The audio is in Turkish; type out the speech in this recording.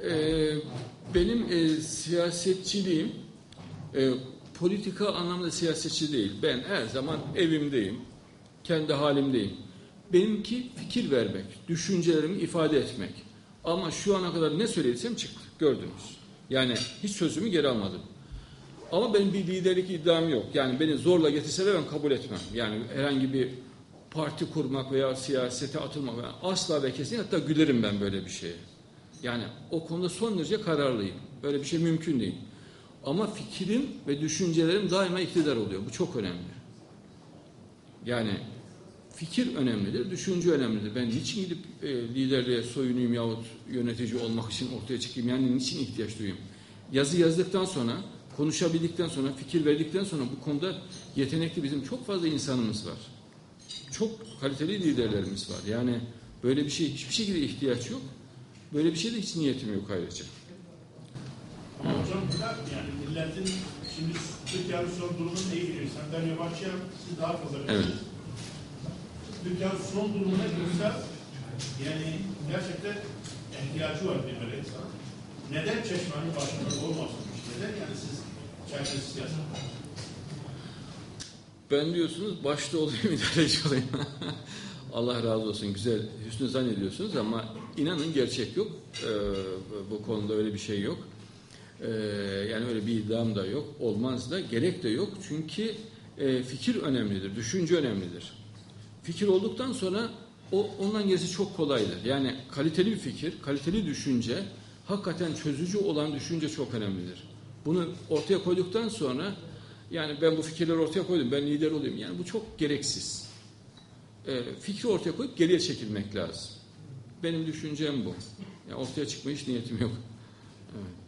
Ee, benim e, siyasetçiliğim e, politika anlamda siyasetçi değil. Ben her zaman evimdeyim, kendi halimdeyim. Benimki fikir vermek, düşüncelerimi ifade etmek. Ama şu ana kadar ne söylediysem çıktı, gördünüz. Yani hiç sözümü geri almadım. Ama benim bir liderlik iddiam yok. Yani beni zorla getirseler ben kabul etmem. Yani herhangi bir parti kurmak veya siyasete atılmak falan asla ve kesin hatta gülerim ben böyle bir şeye. Yani o konuda son derece kararlıyım. Böyle bir şey mümkün değil. Ama fikrim ve düşüncelerim daima iktidar oluyor. Bu çok önemli. Yani fikir önemlidir, düşünce önemlidir. Ben niçin gidip e, liderliğe soyunayım yahut yönetici olmak için ortaya çıkayım? Yani niçin ihtiyaç duyayım? Yazı yazdıktan sonra, konuşabildikten sonra, fikir verdikten sonra bu konuda yetenekli bizim çok fazla insanımız var. Çok kaliteli liderlerimiz var. Yani böyle bir şey hiçbir şekilde ihtiyaç yok. Böyle bir şeyde hiç niyetim yok ayrıca. Ama hocam bunlar yani milletin şimdi Türkiye'nin son durumunu iyi biliyor. Senden yabancı siz daha fazla. Evet. Türkiye'nin son durumuna göre yani gerçekten ihtiyacı var bir böyle insan. Neden çeşmenin başında olmasınmış? Neden yani siz çerçeve siyaset? Ben diyorsunuz başta olayım idareci olayım. Allah razı olsun güzel hüsnü zannediyorsunuz ama inanın gerçek yok. Ee, bu konuda öyle bir şey yok. Ee, yani öyle bir iddiam da yok. Olmaz da gerek de yok. Çünkü e, fikir önemlidir, düşünce önemlidir. Fikir olduktan sonra o ondan gerisi çok kolaydır. Yani kaliteli bir fikir, kaliteli düşünce, hakikaten çözücü olan düşünce çok önemlidir. Bunu ortaya koyduktan sonra yani ben bu fikirleri ortaya koydum, ben lider olayım. Yani bu çok gereksiz e, fikri ortaya koyup geriye çekilmek lazım. Benim düşüncem bu. Yani ortaya çıkma hiç niyetim yok. Evet.